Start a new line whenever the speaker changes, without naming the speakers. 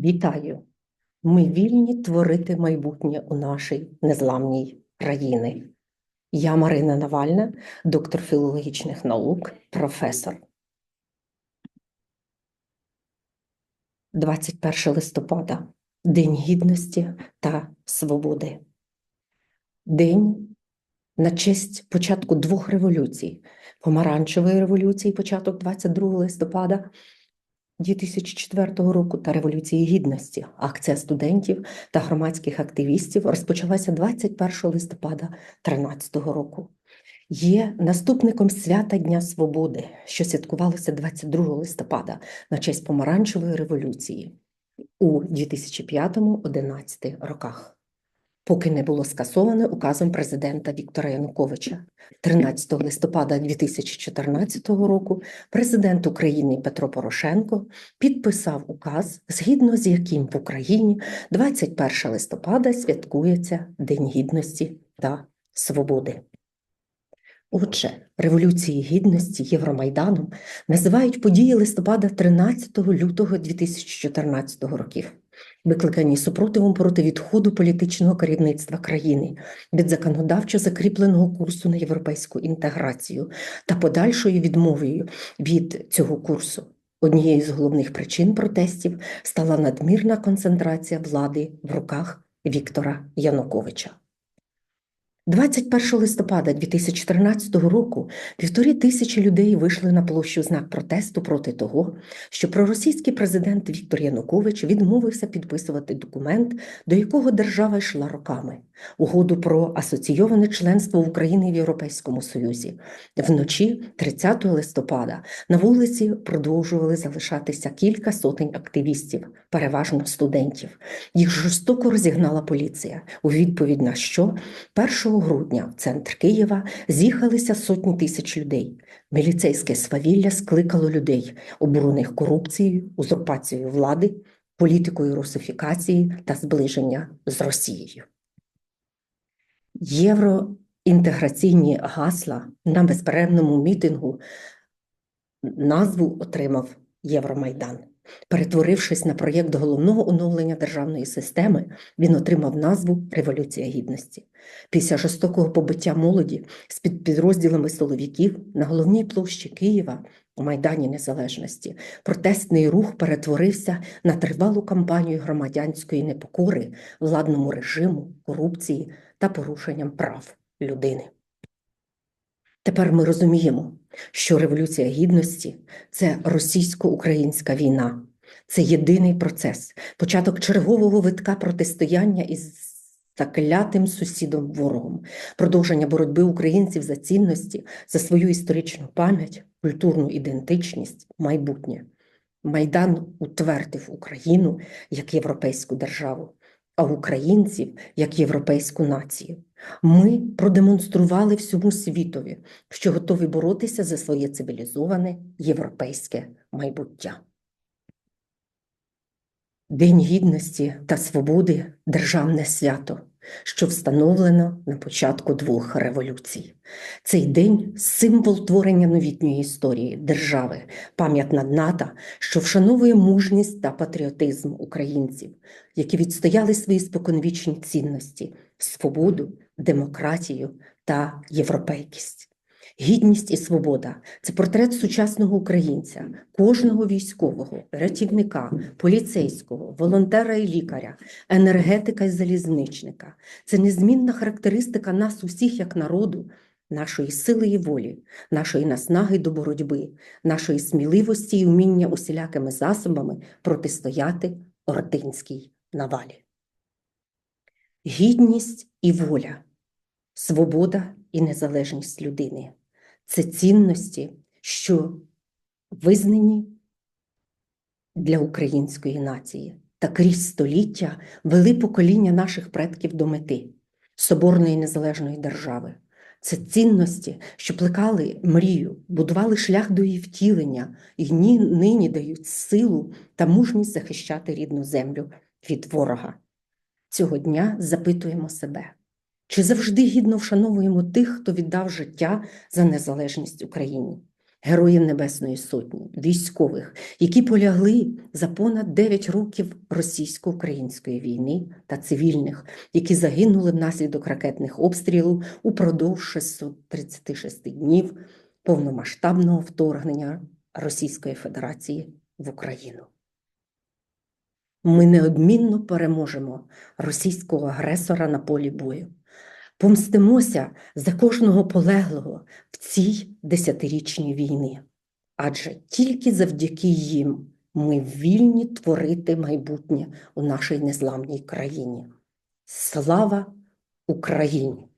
Вітаю! Ми вільні творити майбутнє у нашій незламній країні. Я Марина Навальна, доктор філологічних наук, професор. 21 листопада День гідності та свободи. День на честь початку двох революцій: помаранчевої революції, початок 22 листопада 2004 року та Революції Гідності. Акція студентів та громадських активістів розпочалася 21 листопада 2013 року. Є наступником свята Дня Свободи, що святкувалося 22 листопада на честь помаранчевої революції у 2005-2011 роках поки не було скасоване указом президента Віктора Януковича. 13 листопада 2014 року президент України Петро Порошенко підписав указ, згідно з яким в Україні 21 листопада святкується День Гідності та Свободи. Отже, Революції Гідності Євромайданом називають події листопада 13 лютого 2014 років викликані супротивом проти відходу політичного керівництва країни від законодавчо закріпленого курсу на європейську інтеграцію та подальшою відмовою від цього курсу. Однією з головних причин протестів стала надмірна концентрація влади в руках Віктора Януковича. 21 листопада 2014 року півтори тисячі людей вийшли на площу знак протесту проти того, що проросійський президент Віктор Янукович відмовився підписувати документ, до якого держава йшла роками угоду про асоційоване членство України в Європейському Союзі. Вночі, 30 листопада, на вулиці продовжували залишатися кілька сотень активістів, переважно студентів. Їх жорстоко розігнала поліція. У відповідь на що 1 грудня в центр Києва з'їхалися сотні тисяч людей. Міліцейське свавілля скликало людей, обурених корупцією, узурпацією влади, політикою русифікації та зближення з Росією. Євроінтеграційні гасла на безперервному мітингу назву отримав Євромайдан. Перетворившись на проєкт головного оновлення державної системи, він отримав назву Революція Гідності. Після жорстокого побиття молоді з під підрозділами силовиків на головній площі Києва у Майдані Незалежності протестний рух перетворився на тривалу кампанію громадянської непокори, владному режиму, корупції та порушенням прав людини. Тепер ми розуміємо, що Революція Гідності це російсько-українська війна, це єдиний процес, початок чергового витка протистояння із заклятим сусідом ворогом, продовження боротьби українців за цінності, за свою історичну пам'ять, культурну ідентичність, майбутнє. Майдан утвердив Україну як європейську державу, а українців як європейську націю. Ми продемонстрували всьому світові, що готові боротися за своє цивілізоване європейське майбуття. День гідності та свободи державне свято, що встановлено на початку двох революцій. Цей день символ творення новітньої історії держави, пам'ятна дната, що вшановує мужність та патріотизм українців, які відстояли свої споконвічні цінності, свободу, демократію та європейкість. Гідність і свобода це портрет сучасного українця, кожного військового, рятівника, поліцейського, волонтера і лікаря, енергетика і залізничника. Це незмінна характеристика нас усіх як народу, нашої сили і волі, нашої наснаги до боротьби, нашої сміливості і вміння усілякими засобами протистояти ординській навалі. Гідність і воля, свобода і незалежність людини це цінності, що визнані для української нації та крізь століття вели покоління наших предків до мети соборної незалежної держави. Це цінності, що плекали мрію, будували шлях до її втілення і нині дають силу та мужність захищати рідну землю від ворога. Цього дня запитуємо себе. Чи завжди гідно вшановуємо тих, хто віддав життя за незалежність Україні? героїв Небесної Сотні, військових, які полягли за понад 9 років російсько-української війни та цивільних, які загинули внаслідок ракетних обстрілів упродовж 636 днів повномасштабного вторгнення Російської Федерації в Україну. Ми неодмінно переможемо російського агресора на полі бою. Помстимося за кожного полеглого в цій десятирічній війні. Адже тільки завдяки їм ми вільні творити майбутнє у нашій незламній країні. Слава Україні!